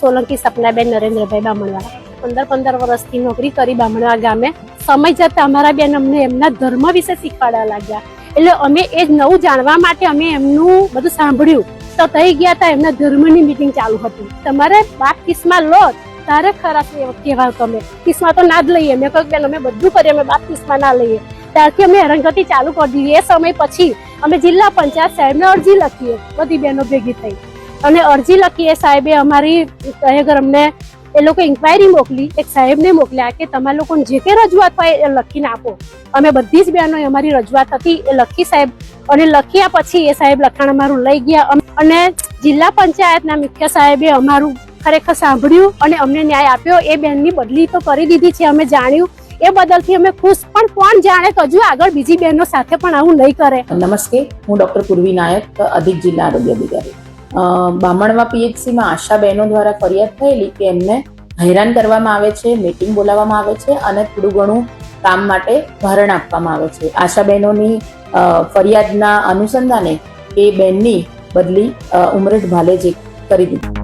સોલંકી સપનાબેન નરેન્દ્રભાઈ બામણવાળા. પંદર પંદર વર્ષથી નોકરી કરી બામણવા ગામે. સમય જતા અમારા બેન અમને એમના ધર્મ વિશે શીખવાડવા લાગ્યા. એટલે અમે એ જ નવું જાણવા માટે અમે એમનું બધું સાંભળ્યું. તો થઈ ગયા હતા એમના ધર્મની મીટિંગ ચાલુ હતી. તમારે બાપ કિસ્માં લો, તારે ખરા કહેવાય તમે. કિસ્મા તો ના જ લઈએ. મેં કહ્યું બેન, અમે બધું કરીએ, અમે બાપ કિસ્મા ના લઈએ. ત્યારથી અમે હેરાનગતિ ચાલુ કરી દીધી. એ સમય પછી અમે જિલ્લા પંચાયત સાહેબને અરજી લખીએ. બધી બહેનો ભેગી થઈ. અને અરજી લખીએ સાહેબે અમારી અગર અમને એ લોકો ઇન્ક્વાયરી મોકલી, એક સાહેબને મોકલ્યા કે તમારા લોકોને જે કંઈ રજૂઆત હોય એ લખીને આપો. અમે બધી જ બહેનો અમારી રજૂઆત હતી, એ લખી સાહેબ. અને લખ્યા પછી એ સાહેબ લખાણ અમારું લઈ ગયા. અને જિલ્લા પંચાયતના મુખ્ય સાહેબે અમારું ખરેખર સાંભળ્યું અને અમને ન્યાય આપ્યો. એ બેનની બદલી તો કરી દીધી છે, અમે જાણ્યું. એ બદલથી અમે ખુશ. પણ કોણ જાણે કે હજુ આગળ બીજી બહેનો સાથે પણ આવું નહીં કરે. નમસ્તે, હું ડૉક્ટર પૂર્વી નાયક, અધિક જિલ્લા આરોગ્ય અધિકારી. બામણવા પીએચસીમાં આશા બહેનો દ્વારા ફરિયાદ થયેલી કે એમને હેરાન કરવામાં આવે છે, મીટિંગ બોલાવવામાં આવે છે અને થોડું ઘણું કામ માટે ભારણ આપવામાં આવે છે. આશા બહેનોની ફરિયાદના અનુસંધાને એ બહેનની બદલી ઉમરેઠ ભાલેજે કરી દીધી.